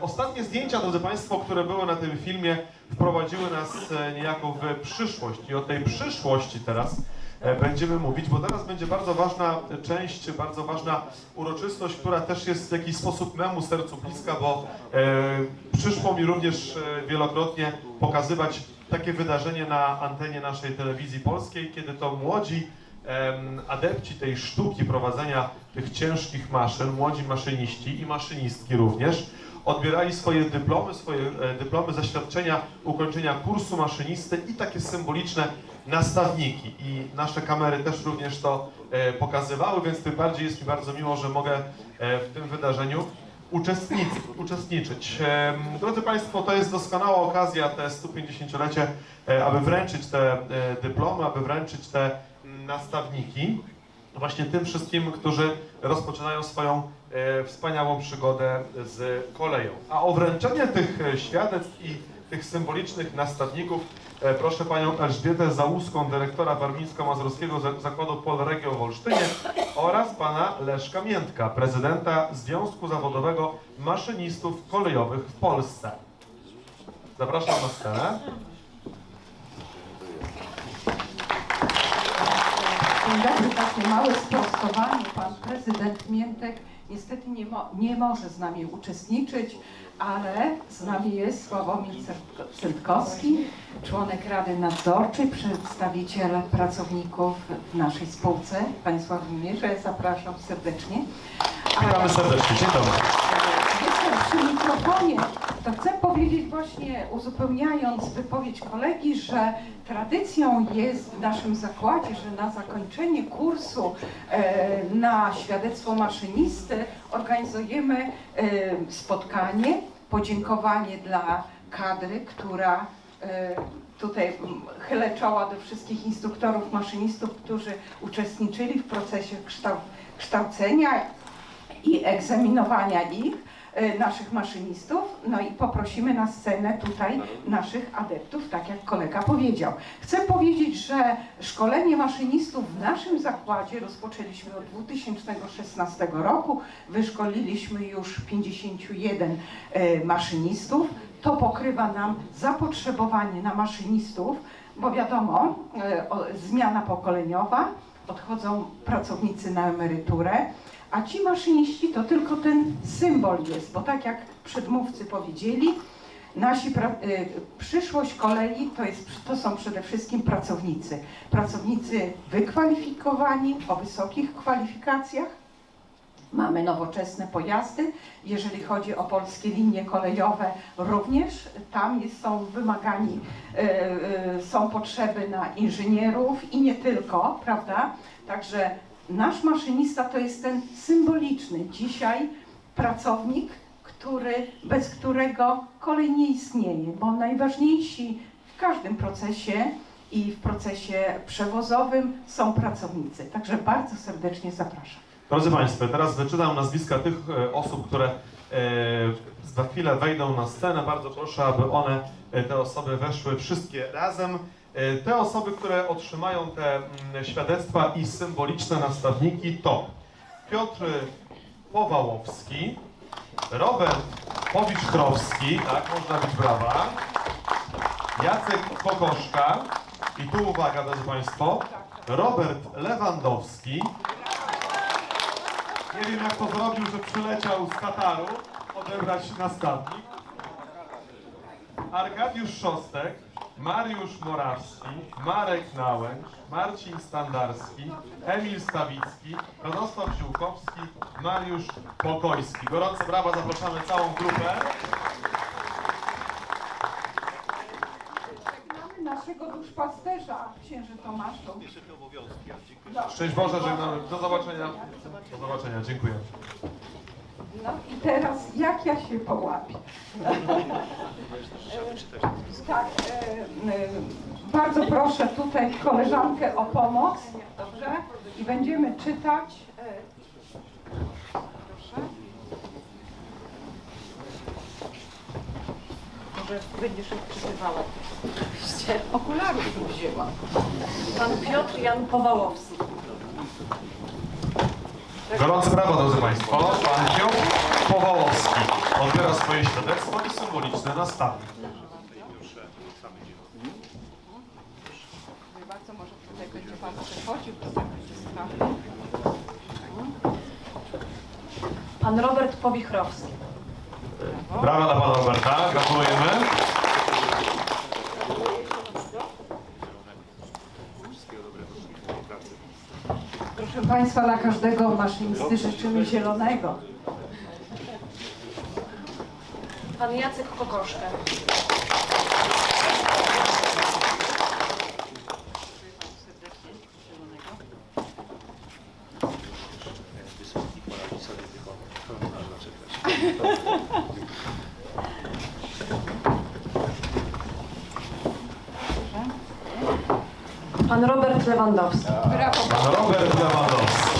Ostatnie zdjęcia, drodzy Państwo, które były na tym filmie, wprowadziły nas e, niejako w przyszłość. I o tej przyszłości teraz e, będziemy mówić, bo teraz będzie bardzo ważna część, bardzo ważna uroczystość, która też jest w jakiś sposób memu sercu bliska, bo e, przyszło mi również wielokrotnie pokazywać takie wydarzenie na antenie naszej telewizji polskiej, kiedy to młodzi adepci tej sztuki prowadzenia tych ciężkich maszyn, młodzi maszyniści i maszynistki również, odbierali swoje dyplomy, swoje e, dyplomy, zaświadczenia ukończenia kursu maszynisty i takie symboliczne nastawniki. I nasze kamery też również to e, pokazywały, więc tym bardziej jest mi bardzo miło, że mogę e, w tym wydarzeniu uczestnic, uczestniczyć. Drodzy Państwo, to jest doskonała okazja, te 150-lecie, e, aby wręczyć te dyplomy, aby wręczyć te nastawniki właśnie tym wszystkim, którzy rozpoczynają swoją wspaniałą przygodę z koleją. A o wręczenie tych e, świadectw i tych symbolicznych nastawników e, proszę Panią Elżbietę Załuską, dyrektora Warmińsko-Mazurskiego Za- Zakładu Polregio w Olsztynie oraz Pana Leszka Miętka, prezydenta Związku Zawodowego Maszynistów Kolejowych w Polsce. Zapraszam na scenę. Dzień dobry, takie małe sprostowanie. Pan prezydent Miętek niestety nie, mo- nie może z nami uczestniczyć, ale z nami jest Sławomir Centkowski, członek Rady Nadzorczej, przedstawiciel pracowników w naszej spółce. Panie Sławomirze, zapraszam serdecznie. Witamy serdecznie. Dzień dobry. Przy mikrofonie, to chcę powiedzieć właśnie, uzupełniając wypowiedź kolegi, że tradycją jest w naszym zakładzie, że na zakończenie kursu e, na świadectwo maszynisty organizujemy e, spotkanie, podziękowanie dla kadry, która e, tutaj chylę czoła do wszystkich instruktorów, maszynistów, którzy uczestniczyli w procesie kształ- kształcenia i egzaminowania ich, naszych maszynistów, no i poprosimy na scenę tutaj naszych adeptów, tak jak kolega powiedział. Chcę powiedzieć, że szkolenie maszynistów w naszym zakładzie rozpoczęliśmy od 2016 roku, wyszkoliliśmy już 51 e, maszynistów. To pokrywa nam zapotrzebowanie na maszynistów, bo wiadomo, e, zmiana pokoleniowa, odchodzą pracownicy na emeryturę, a ci maszyniści to tylko ten symbol jest, bo tak jak przedmówcy powiedzieli, nasi y, przyszłość kolei to, jest, to są przede wszystkim pracownicy. Pracownicy wykwalifikowani, o wysokich kwalifikacjach. Mamy nowoczesne pojazdy. Jeżeli chodzi o polskie linie kolejowe, również tam jest, są wymagani, e, e, są potrzeby na inżynierów i nie tylko, prawda? Także nasz maszynista to jest ten symboliczny dzisiaj pracownik, który, bez którego kolej nie istnieje, bo najważniejsi w każdym procesie i w procesie przewozowym są pracownicy. Także bardzo serdecznie zapraszam. Drodzy Państwo, teraz wyczytam nazwiska tych e, osób, które e, za chwilę wejdą na scenę. Bardzo proszę, aby one, e, te osoby weszły wszystkie razem. E, Te osoby, które otrzymają te mm, świadectwa i symboliczne nastawniki to Piotr Powałowski, Robert Powicz-Krowski, tak, można być brawa, Jacek Kokoszka i tu uwaga, drodzy Państwo, Robert Lewandowski, nie wiem jak to zrobił, że przyleciał z Kataru odebrać nastawnik. Arkadiusz Szostek, Mariusz Morawski, Marek Nałęcz, Marcin Standarski, Emil Stawicki, Radosław Ziółkowski, Mariusz Pokojski. Gorące brawa, zapraszamy całą grupę. Żegnamy naszego duszpasterza, księży Tomaszu. Szczęść Boże, żegnamy. Do zobaczenia. Do zobaczenia, dziękuję. No i teraz jak ja się połapię? tak, bardzo proszę tutaj koleżankę o pomoc, dobrze? I będziemy czytać. E, proszę. Może będziesz odczytywała. Oczywiście. Okularów nie wzięłam. Pan Piotr Jan Powałowski. Gorące brawa, drodzy Państwo. Pan Piotr Powałowski odbiera swoje świadectwo i symboliczne nastawy. Dziękuję bardzo, może tutaj będzie Pan przechodził do zakrystyna. Pan Robert Powichrowski. Brawa dla Pana Roberta, gratulujemy. Proszę Państwa, dla każdego maszynisty życzymy zielonego. Pan Jacek Kokoszka. Pan Robert Lewandowski. Brawo, Pan Robert Lewandowski.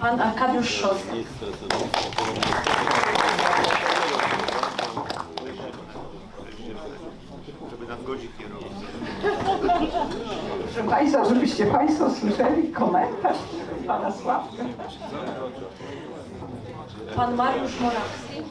Pan Arkadiusz Szostak. proszę Państwa, żebyście Państwo słyszeli komentarz Pana Sławka. Pan Mariusz Morawski.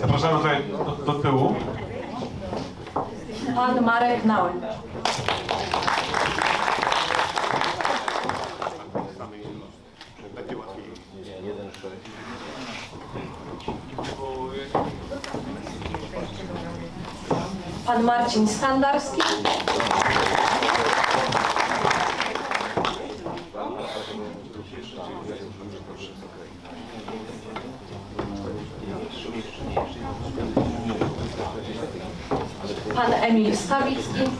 Zapraszamy tutaj do, do tyłu. Pan Marek Nałęcz. Pan Marcin Standarski. Pan Emil Stawicki.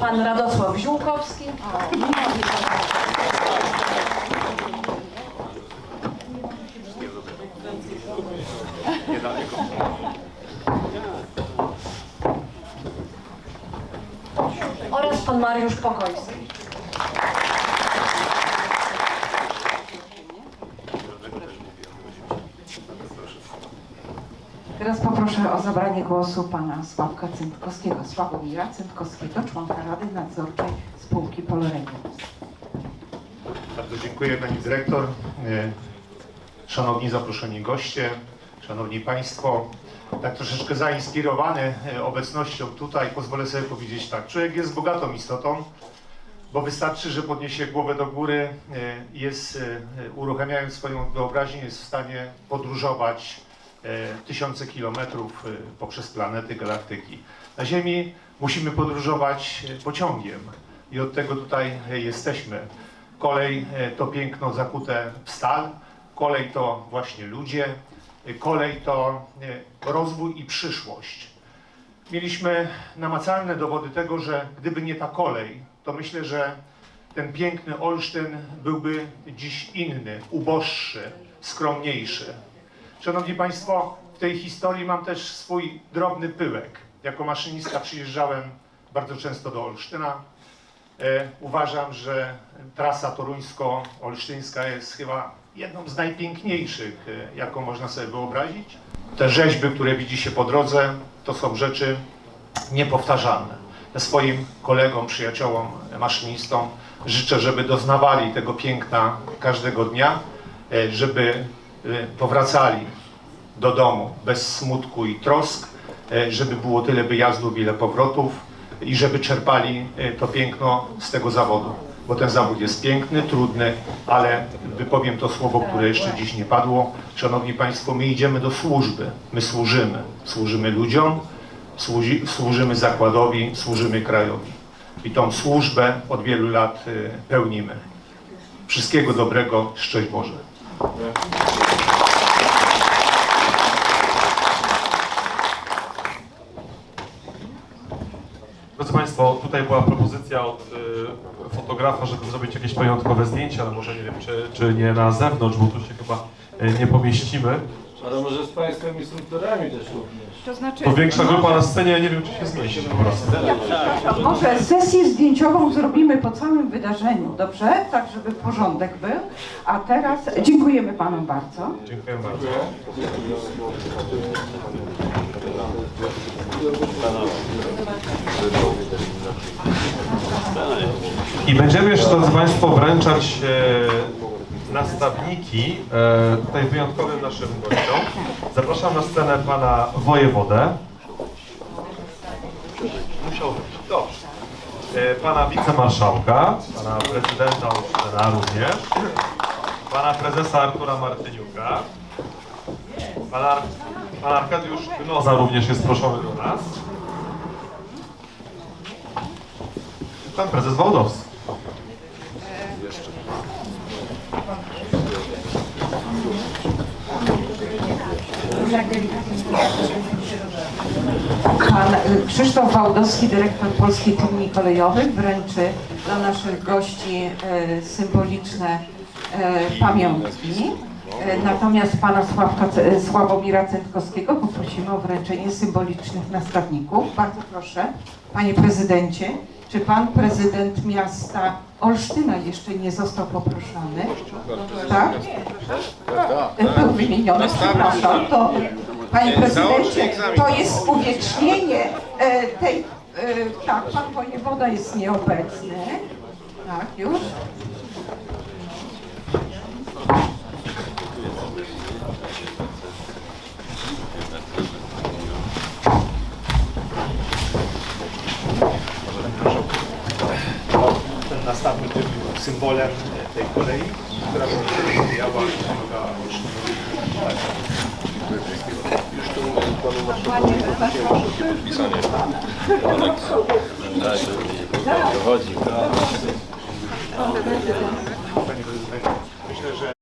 Pan Radosław Ziółkowski. Oraz pan Mariusz Pokojski. Teraz poproszę o zabranie głosu Pana Sławka Cętkowskiego, Sławomira Cętkowskiego, członka Rady Nadzorczej Spółki Polorenius. Bardzo dziękuję Pani Dyrektor. E, Szanowni zaproszeni goście, Szanowni Państwo. Tak troszeczkę zainspirowany e, obecnością tutaj pozwolę sobie powiedzieć tak. Człowiek jest bogatą istotą, bo wystarczy, że podniesie głowę do góry, e, jest, uruchamiając swoją wyobraźnię, jest w stanie podróżować tysiące kilometrów e, poprzez planety, galaktyki. Na Ziemi musimy podróżować e, pociągiem i od tego tutaj e, jesteśmy. Kolej e, to piękno zakute w stal, kolej to właśnie ludzie, e, kolej to e, rozwój i przyszłość. Mieliśmy namacalne dowody tego, że gdyby nie ta kolej, to myślę, że ten piękny Olsztyn byłby dziś inny, uboższy, skromniejszy. Szanowni Państwo, w tej historii mam też swój drobny pyłek. Jako maszynista przyjeżdżałem bardzo często do Olsztyna. E, uważam, że trasa toruńsko-olsztyńska jest chyba jedną z najpiękniejszych, e, jaką można sobie wyobrazić. Te rzeźby, które widzi się po drodze, to są rzeczy niepowtarzalne. Ja swoim kolegom, przyjaciołom, maszynistom życzę, żeby doznawali tego piękna każdego dnia, e, żeby powracali do domu bez smutku i trosk, e, żeby było tyle wyjazdów, ile powrotów i żeby czerpali e, to piękno z tego zawodu. Bo ten zawód jest piękny, trudny, ale wypowiem to słowo, które jeszcze dziś nie padło. Szanowni Państwo, my idziemy do służby, my służymy. Służymy ludziom, służy, służymy zakładowi, służymy krajowi. I tą służbę od wielu lat pełnimy. Wszystkiego dobrego, szczęść Boże. Tutaj była propozycja od y, fotografa, żeby zrobić jakieś wyjątkowe zdjęcie, ale może nie wiem, czy, czy nie na zewnątrz, bo tu się chyba y, nie pomieścimy. Ale może z Państwem instruktorami też również. To znaczy, To większa grupa na scenie, ja nie wiem, czy się zmieści po prostu. przepraszam, może sesję zdjęciową zrobimy po całym wydarzeniu, dobrze? Tak, żeby porządek był. A teraz dziękujemy panom bardzo. Dziękuję bardzo. I będziemy jeszcze, drodzy Państwo, wręczać e, nastawniki e, tutaj wyjątkowym naszym gościom. Zapraszam na scenę pana wojewodę. Musiał być. Dobrze. E, pana wicemarszałka, pana prezydenta Olsztyna również, pana prezesa Artura Martyniuka, pan, Ar pan Arkadiusz Gnoza również jest proszony do nas. Pan prezes Wałdowski. Pan y, Krzysztof Wałdowski, dyrektor Polskich Linii Kolejowych, wręczy dla naszych gości y, symboliczne y, pamiątki. Y, Natomiast pana Sławka, C- Sławomira Centkowskiego poprosimy o wręczenie symbolicznych nastawników. Bardzo proszę, panie prezydencie, czy pan prezydent miasta Olsztyna jeszcze nie został poproszony? Tak? Był wymieniony, przepraszam. To, panie prezydencie, to jest uwiecznienie e, tej, e, tak, pan wojewoda jest nieobecny. Tak, już. Nastawnik był symbolem tej kolei, która będzie rozwijała i pomagała Dochodzi. Pan prezydent.